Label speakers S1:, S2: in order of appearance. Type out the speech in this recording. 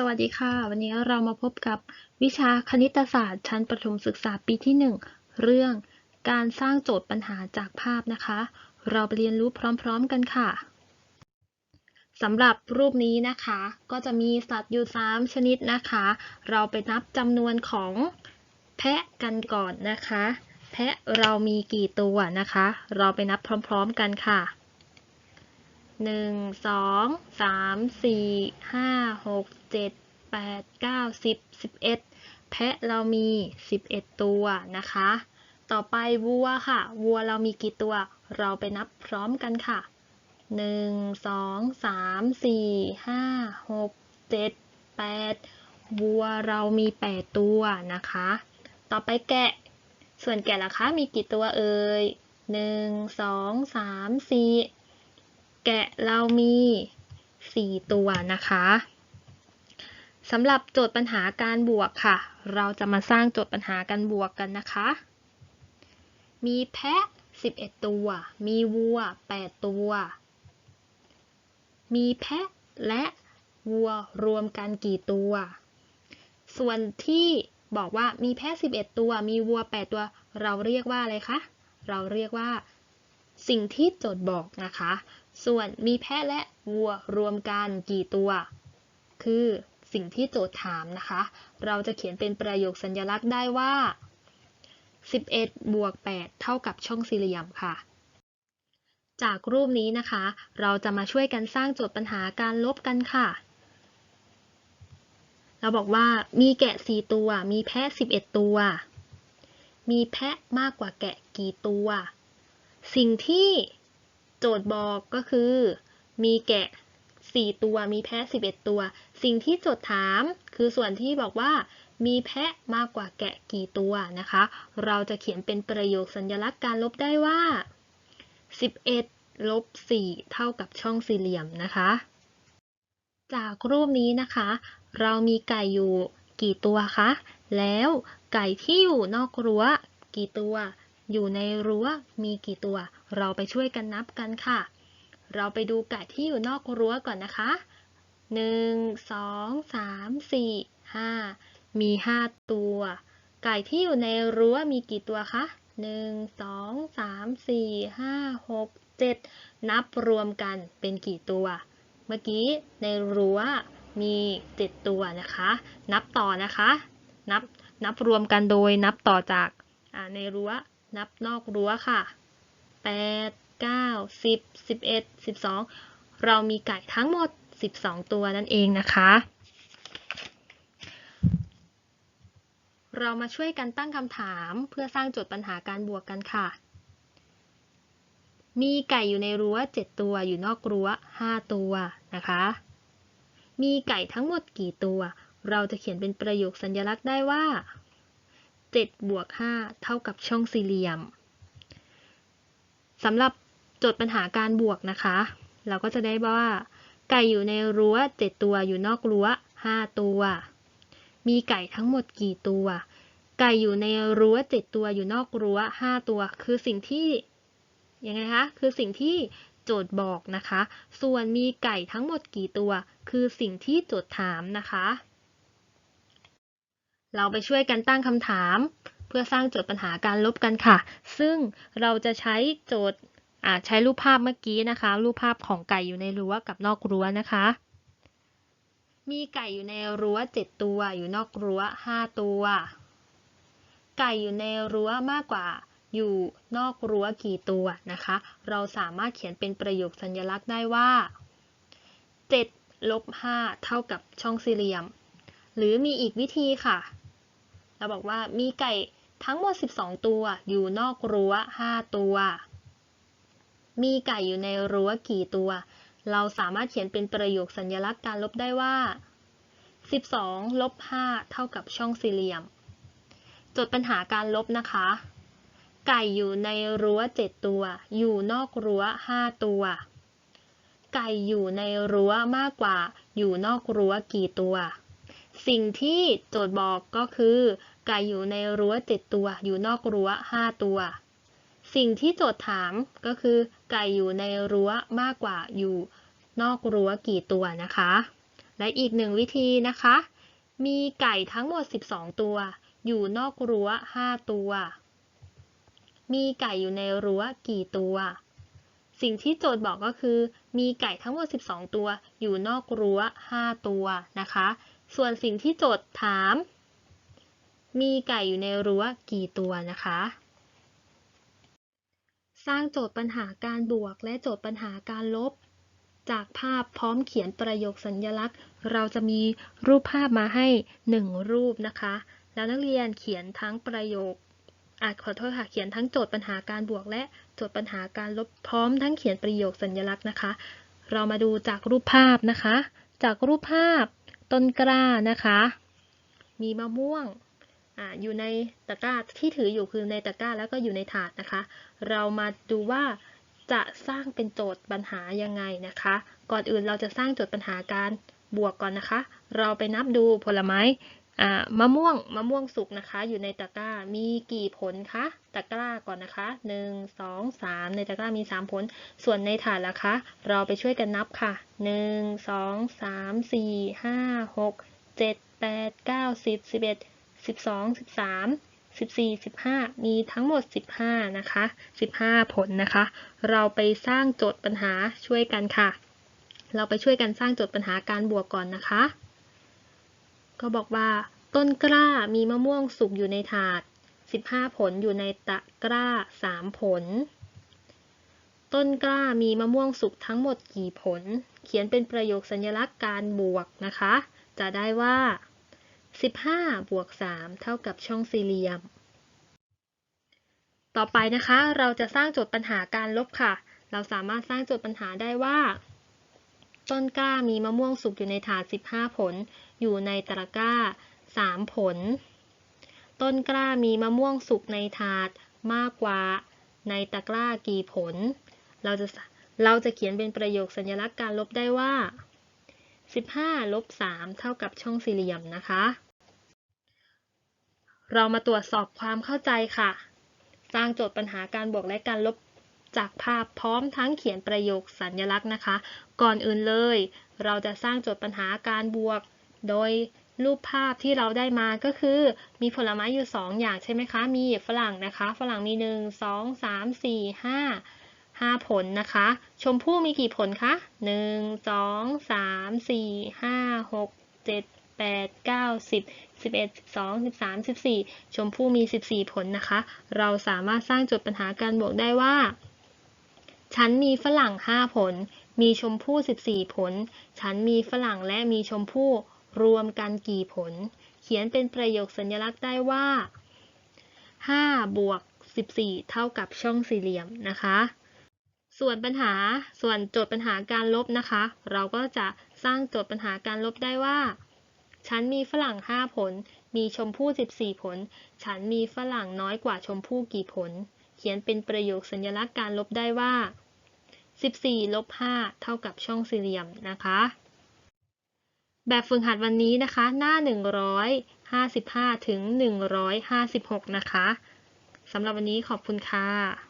S1: สวัสดีค่ะ วันนี้เรามาพบกับวิชาคณิตศาสตร์ ชั้นประถมศึกษาปีที่ 1 เรื่องการสร้างโจทย์ปัญหาจากภาพนะคะ เราไปเรียนรู้พร้อมๆกันค่ะสำหรับรูปนี้นะคะ ก็จะมีสัตว์อยู่ 3 ชนิดนะคะ เราไปนับจำนวนของแพะกันก่อนนะคะ แพะเรามีกี่ตัวนะคะ เราไปนับพร้อม ๆ กันค่ะ หนึ่งสองสามสี่ห้าหกเจ็ดแปดเก้าสิบสิบเอ็ดแพะเรามีสิบเอ็ดตัวนะคะ ต่อไปวัวค่ะ วัวเรามีกี่ตัว เราไปนับพร้อมกันค่ะหนึ่งสองสามสี่ห้าหกเจ็ดแปดวัวเรามีแปดตัวนะคะ ต่อไปแกะ ส่วนแกะล่ะคะ มีกี่ตัวเอ่ยหนึ่งสองสามสี่ แกะเรามี 4 ตัวนะคะสำหรับโจทย์ปัญหาการบวกค่ะ เราจะมาสร้างโจทย์ปัญหาการบวกกันนะคะ มีแพะ 11 ตัว มีวัว 8 ตัว มีแพะและวัวรวมกันกี่ตัว ส่วนที่บอกว่ามีแพะ 11 ตัว มีวัว 8 ตัว เราเรียกว่าอะไรคะ เราเรียกว่าสิ่งที่โจทย์บอกนะคะ ส่วนมีแพะและวัวรวมกันกี่ตัว คือสิ่งที่โจทย์ถามนะคะ เราจะเขียนเป็นประโยคสัญลักษณ์ได้ว่า 11 บวก 8 เท่ากับช่องสี่เหลี่ยมค่ะ จากรูปนี้นะคะ เราจะมาช่วยกันสร้างโจทย์ปัญหาการลบกันค่ะ เราบอกว่ามีแกะ 4 ตัว มีแพะ 11 ตัว มีแพะมากกว่าแกะกี่ตัว สิ่งที่ โจทย์บอกก็คือ มีแกะ 4 ตัว มีแพะ 11 ตัว สิ่งที่โจทย์ถามคือส่วนที่บอกว่า มีแพะมากกว่าแกะกี่ตัวนะคะ เราจะเขียนเป็นประโยคสัญลักษณ์การลบได้ว่า 11 ลบ 4 เท่ากับช่องสี่เหลี่ยมนะคะ จากรูปนี้นะคะ เรามีไก่อยู่กี่ตัวคะ แล้วไก่ที่อยู่นอกรั้วกี่ตัว อยู่ในรั้วมีกี่ตัว เราไปช่วยกันนับกันค่ะ เราไปดูไก่ที่อยู่นอกรั้วก่อนนะคะ 1 2 3 4 5 มี 5 ตัว ไก่ที่อยู่ในรั้วมีกี่ตัวคะ 1 2 3 4 5 6 7 นับรวมกันเป็นกี่ตัว เมื่อกี้ในรั้วมี 7 ตัวนะคะ นับต่อนะคะ นับนับรวมกันโดยนับต่อจากในรั้วนับนอกรั้วค่ะ 8 9 10 11 12 เรามีไก่ทั้งหมด 12 ตัวนั่นเองนะคะ เรามาช่วยกันตั้งคำถามเพื่อสร้างโจทย์ปัญหาการบวกกันค่ะ มีไก่อยู่ในรั้ว 7 ตัวอยู่นอกรั้ว 5 ตัวนะคะ มีไก่ทั้งหมดกี่ตัว เราจะเขียนเป็นประโยคสัญลักษณ์ได้ว่า7บวก5เท่ากับช่องสี่เหลี่ยม สำหรับโจทย์ปัญหาการบวกนะคะ เราก็จะได้ว่า ไก่อยู่ในรั้ว 7 ตัวอยู่นอกรั้ว 5 ตัว มีไก่ทั้งหมดกี่ตัว ไก่อยู่ในรั้ว 7 ตัวอยู่นอกรั้ว 5 ตัว คือสิ่งที่ยังไงคะคือสิ่งที่โจทย์บอกนะคะ ส่วนมีไก่ทั้งหมดกี่ตัว คือสิ่งที่โจทย์ถามนะคะ เราไปช่วยกันตั้งคำถาม เพื่อสร้างโจทย์ปัญหาการลบกันค่ะ ซึ่งเราจะใช้โจทย์ใช้รูปภาพเมื่อกี้นะคะ รูปภาพของไก่อยู่ในรั้วกับนอกรั้วนะคะ มีไก่อยู่ในรั้ว 7 ตัว อยู่นอกรั้ว 5 ตัว ไก่อยู่ในรั้วมากกว่าอยู่นอกรั้วกี่ตัวนะคะ เราสามารถเขียนเป็นประโยคสัญลักษณ์ได้ว่า7ลบ5เท่ากับช่องสี่เหลี่ยม หรือมีอีกวิธีค่ะ เราบอกว่ามีไก่ ทั้งหมด 12 ตัวอยู่นอกรั้ว 5 ตัว มีไก่อยู่ในรั้วกี่ตัว เราสามารถเขียนเป็นประโยคสัญลักษณ์การลบได้ว่า 12 ลบ 5 เท่ากับช่องสี่เหลี่ยมจทย์ปัญหาการลบนะคะ ไก่อยู่ในรั้ว 7 ตัว อยู่นอกรั้ว 5 ตัว ไก่อยู่ในรั้วมากกว่า อยู่นอกรั้วกี่ตัว สิ่งที่โจทย์บอกก็คือ ไก่อยู่ในรั้ว7ตัว อยู่นอกรั้ว5ตัว สิ่งที่โจทย์ถามก็คือ ไก่อยู่ในรั้วมากกว่าอยู่นอกรั้วกี่ตัวนะคะ และอีกหนึ่งวิธีนะคะ มีไก่ทั้งหมด 12 ตัว อยู่นอกรั้ว5 ตัว มีไก่อยู่ในรั้วกี่ตัว สิ่งที่โจทย์บอกก็คือ มีไก่ทั้งหมด 12 ตัว อยู่นอกรั้ว5 ตัวนะคะ ส่วนสิ่งที่โจทย์ถาม มีไก่อยู่ในรั้วกี่ตัวนะคะ สร้างโจทย์ปัญหาการบวกและโจทย์ปัญหาการลบ จากภาพพร้อมเขียนประโยคสัญลักษณ์ เราจะมีรูปภาพมาให้ 1 รูปนะคะ แล้วนักเรียนเขียนทั้งประโยคอาจขอโทษค่ะเขียนทั้งโจทย์ปัญหาการบวก และโจทย์ปัญหาการลบพร้อมทั้งเขียนประโยคสัญลักษณ์นะคะ เรามาดูจากรูปภาพนะคะ จากรูปภาพต้นกล้านะคะ มีมะม่วง ออยู่ในตะกร้าที่ถืออยู่คือในตะกร้าแล้วก็อยู่ในถาดนะคะ เรามาดูว่าจะสร้างเป็นโจทย์ปัญหายังไงนะคะ ก่อนอื่นเราจะสร้างโจทย์ปัญหาการบวกก่อนนะคะ เราไปนับดูผลไม้มะม่วงมะม่วงสุกนะคะ อยู่ในตะกร้ามีกี่ผลคะตะกร้าก่อนนะคะหนึ่งสองสามในตะกร้ามีสามผล ส่วนในถาดล่ะคะ เราไปช่วยกันนับค่ะหนึ่งสองสามสี่ห้าหกเจ็ดแปดเก้าสิบสองสิบสามสิบสี่สิบห้ามีทั้งหมดสิบห้านะคะสิบห้าผลนะคะ เราไปสร้างโจทย์ปัญหาช่วยกันค่ะ เราไปช่วยกันสร้างโจทย์ปัญหาการบวกก่อนนะคะ ก็บอกว่าต้นกล้ามีมะม่วงสุกอยู่ในถาด 15 ผลอยู่ในตะกร้า 3 ผล ต้นกล้ามีมะม่วงสุกทั้งหมดกี่ผล เขียนเป็นประโยคสัญลักษณ์การบวกนะคะ จะได้ว่า 15 บวก 3 เท่ากับช่องสี่เหลี่ยม ต่อไปนะคะ เราจะสร้างโจทย์ปัญหาการลบค่ะ เราสามารถสร้างโจทย์ปัญหาได้ว่า ต้นกล้ามีมะม่วงสุกอยู่ในถาด 15 ผล อยู่ในตะกร้า 3 ผล ต้นกล้ามีมะม่วงสุกในถาดมากกว่าในตะกร้ากี่ผล เราจะเราจะเขียนเป็นประโยคสัญลักษณ์การลบได้ว่า 15 ลบ 3 เท่ากับช่องสี่เหลี่ยมนะคะ เรามาตรวจสอบความเข้าใจค่ะ สร้างโจทย์ปัญหาการบวกและการลบจากภาพพร้อมทั้งเขียนประโยคสัญลักษณ์นะคะ ก่อนอื่นเลย เราจะสร้างโจทย์ปัญหาการบวก โดยรูปภาพที่เราได้มาก็คือ มีผลไม้อยู่ 2 อย่างใช่ไหมคะ มีฝรั่งนะคะ ฝรั่งมี 1 2 3 4 5 5 ผลนะคะ ชมพู่มีกี่ผลคะ 1 2 3 4 5 6 7 8 9 10 11 12 13 14 ชมพู่มี 14 ผลนะคะ เราสามารถสร้างโจทย์ปัญหาการบวกได้ว่า ฉันมีฝรั่ง 5 ผล มีชมพู่ 14 ผล ฉันมีฝรั่งและมีชมพู่รวมกันกี่ผล เขียนเป็นประโยคสัญลักษณ์ได้ว่า 5 บวก 14 เท่ากับช่องสี่เหลี่ยมนะคะ ส่วนปัญหา ส่วนโจทย์ปัญหาการลบนะคะ เราก็จะสร้างโจทย์ปัญหาการลบได้ว่า ฉันมีฝรั่ง5ผล มีชมพู่14ผล ฉันมีฝรั่งน้อยกว่าชมพู่กี่ผล เขียนเป็นประโยคสัญลักษณ์การลบได้ว่า14ลบ5เท่ากับช่องสี่เหลี่ยมนะคะ แบบฝึกหัดวันนี้นะคะ หน้า155ถึง156นะคะสำหรับวันนี้ขอบคุณค่ะ